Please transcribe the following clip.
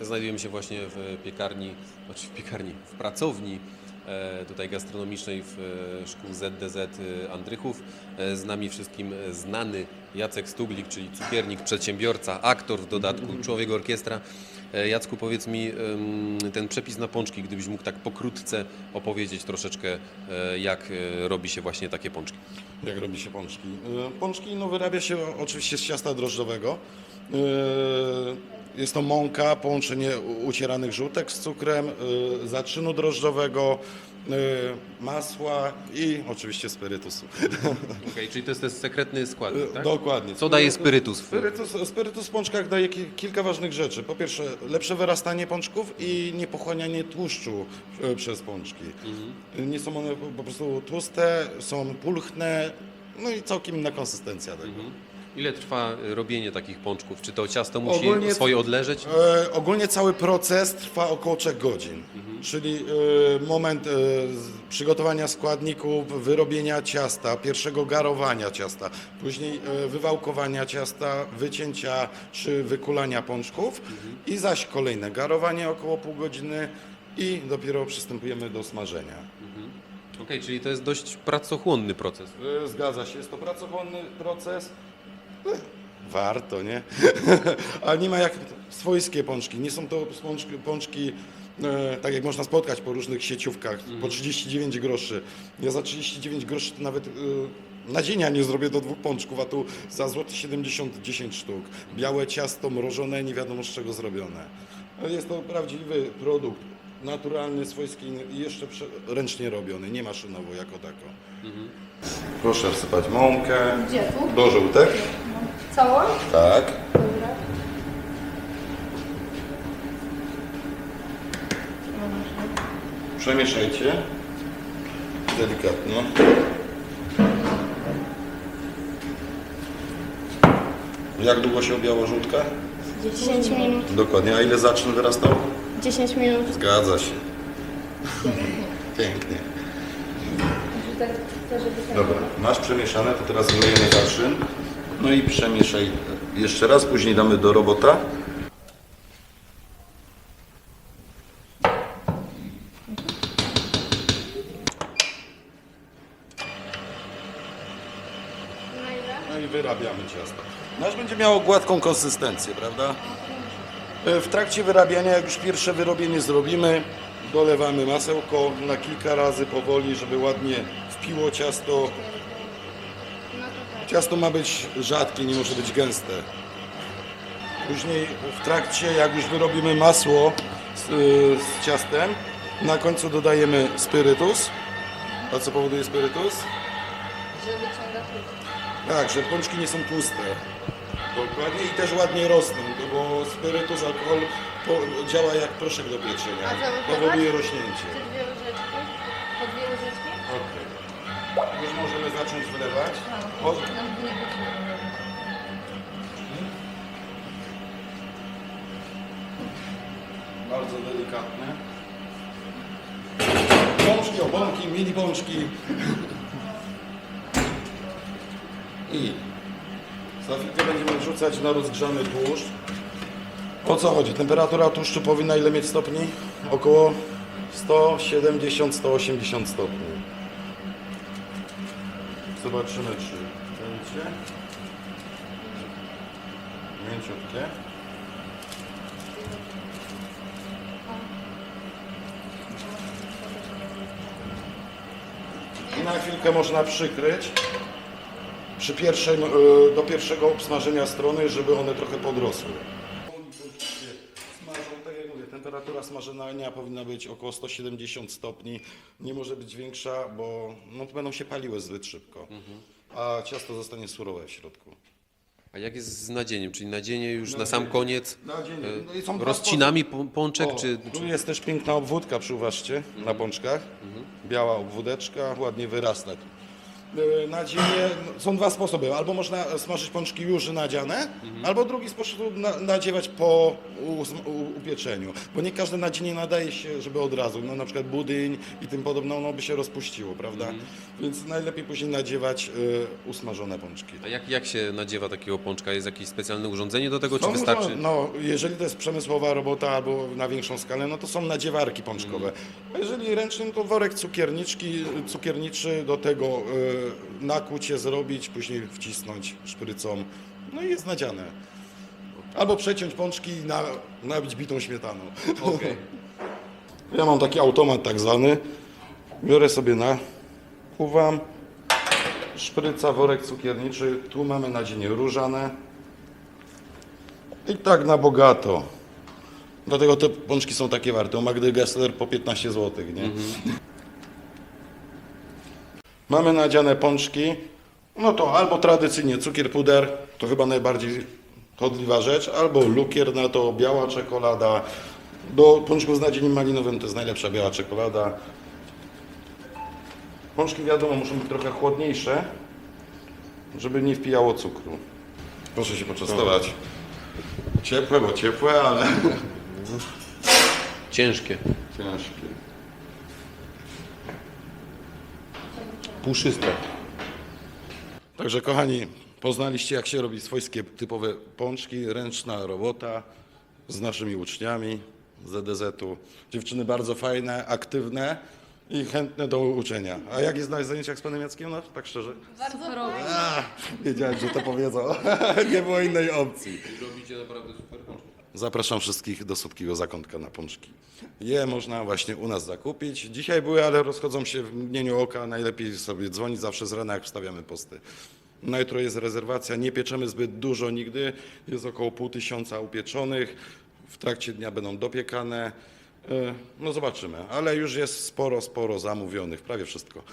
Znajdujemy się właśnie w piekarni, znaczy w piekarni, w pracowni e, tutaj gastronomicznej w e, szkół ZDZ e, Andrychów. Z nami wszystkim znany Jacek Stuglik, czyli cukiernik, przedsiębiorca, aktor w dodatku, człowiek orkiestra. E, Jacku, powiedz mi ten przepis na pączki, gdybyś mógł tak pokrótce opowiedzieć troszeczkę, e, jak e, robi się właśnie takie pączki. Jak robi się pączki? Pączki no, wyrabia się oczywiście z ciasta drożdżowego. Jest to mąka, połączenie ucieranych żółtek z cukrem, zaczynu drożdżowego, masła i oczywiście spirytusu. Okej, czyli to jest ten sekretny składnik, tak? Dokładnie. Co daje spirytus? Spirytus, spirytus w pączkach daje ki- kilka ważnych rzeczy. Po pierwsze, lepsze wyrastanie pączków i niepochłanianie tłuszczu e, przez pączki. Nie są one po- prostu tłuste, są pulchne, no i całkiem inna konsystencja tego. Ile trwa robienie takich pączków? Czy to ciasto musi Ogólnie- swoje odleżeć? E, ogólnie cały proces trwa około 3 godzin, czyli e, moment z- przygotowania składników, wyrobienia ciasta, pierwszego garowania ciasta, później e, wywałkowania ciasta, wycięcia czy wykulania pączków i zaś kolejne garowanie około pół godziny i dopiero przystępujemy do smażenia. Okej, czyli to jest dość pracochłonny proces. Zgadza się, jest to pracochłonny proces. Warto, nie? A nie ma jak swojskie pączki. Nie są to pączki, pączki tak jak można spotkać po różnych sieciówkach, po 39 groszy. Ja za 39 groszy to nawet e, na dzień ja nie zrobię do dwóch pączków, a tu za złoty 70 10 sztuk. Białe ciasto, mrożone, nie wiadomo z czego zrobione. Ale Jest to prawdziwy produkt, naturalny, swojski i jeszcze ręcznie robiony, nie maszynowo jako tako. Proszę wsypać mąkę Gdzie tu? do żółtek. Całą? Tak. Dobra. Przemieszajcie. Delikatnie. Jak długo się objęła żółtka? 10 minut. Dokładnie. A ile zaczyn wyrastał? 10 minut. Zgadza się. Pięknie. Dobra, masz przemieszane, to teraz wlejemy zaczyn. No i przemieszaj jeszcze raz, później damy do robota. No i wyrabiamy ciasto. Nasz będzie miało gładką konsystencję, prawda? E, W trakcie wyrabiania, jak już pierwsze wyrobienie zrobimy, dolewamy masełko na kilka razy powoli, żeby ładnie wpiło ciasto. No to. Ciasto ma być rzadkie, nie może być gęste. Później w trakcie, jak już wyrobimy masło z, y, z ciastem, na końcu dodajemy spirytus. A co powoduje spirytus? Tak, że pączki nie są tłuste. Dokładnie i też ładnie rosną, no bo spirytus, alkohol po, działa jak proszek do pieczenia. Powoduje rośnięcie. Czy dwie łyżeczki? Po dwie łyżeczki? Okej. Już możemy zacząć wylewać. No, nie bardzo delikatne. Pączki, obłąki, mini pączki. I chwilkę będziemy wrzucać na rozgrzany tłuszcz. O co chodzi? Temperatura tłuszczu powinna ile mieć stopni? Około 170-180 stopni. Zobaczymy, czy będzie mięciutkie. I na chwilkę można przykryć przy pierwszym, e, do pierwszego obsmażenia strony, żeby one trochę podrosły. Smażą, tak jak mówię, temperatura smażenia powinna być około 170 stopni. Nie może być większa, bo no, będą się paliły zbyt szybko. A ciasto zostanie surowe w środku. A jak jest z nadzieniem? Czyli nadzienie już na, Nadzienie. sam koniec e, No rozcinami pą- pączek, O, czy, tu jest też piękna obwódka, przyuważcie, na pączkach. Biała obwódeczka, ładnie wyrasta. e, nadzienie, no, są dwa sposoby. Albo można smażyć pączki już nadziane, albo drugi sposób na, nadziewać po upieczeniu. Bo nie każde nadzienie nadaje się, żeby od razu. No, na przykład budyń i tym podobne, ono by się rozpuściło, prawda? Więc najlepiej później nadziewać e, usmażone pączki. A jak, jak się nadziewa takiego pączka? Jest jakieś specjalne urządzenie do tego, czy No, wystarczy? No, jeżeli to jest przemysłowa robota albo na większą skalę, no to są nadziewarki pączkowe. A jeżeli ręcznym, to worek cukierniczki, cukierniczy, do tego y, nakucie zrobić, później wcisnąć szprycą, no i jest nadziane. Albo przeciąć pączki i na, nabić bitą śmietaną. Okej. Ja mam taki automat tak zwany. Biorę sobie na, kuwam, szpryca, worek cukierniczy. Tu mamy nadzienie różane. I tak na bogato. Dlatego te pączki są takie warte. U Magdy Gessler po 15 zł, nie? Mamy nadziane pączki. No to albo tradycyjnie cukier puder, to chyba najbardziej chodliwa rzecz, albo lukier na to, biała czekolada. Do pączków z nadzieniem malinowym to jest najlepsza biała czekolada. Pączki wiadomo muszą być trochę chłodniejsze, żeby nie wpijało cukru. Proszę się poczęstować. Ciepłe, bo ciepłe, ale Ciężkie. ciężkie. Puszyste. Także kochani, poznaliście jak się robi swojskie typowe pączki, ręczna robota z naszymi uczniami z ZDZ-u. Dziewczyny bardzo fajne, aktywne i chętne do uczenia. A jak jest na zajęciach z panem Jackiem? No, tak szczerze. Bardzo A, wiedziałem, że to powiedzą. Nie było innej opcji. Robicie naprawdę super. Zapraszam wszystkich do słodkiego zakątka na pączki. Je można właśnie u nas zakupić. Dzisiaj były, ale rozchodzą się w mgnieniu oka. Najlepiej sobie dzwonić zawsze z rana, jak wstawiamy posty. Na jutro jest rezerwacja. Nie pieczemy zbyt dużo nigdy. Jest około pół tysiąca upieczonych. W trakcie dnia będą dopiekane. E, No zobaczymy, ale już jest sporo, sporo zamówionych, prawie wszystko.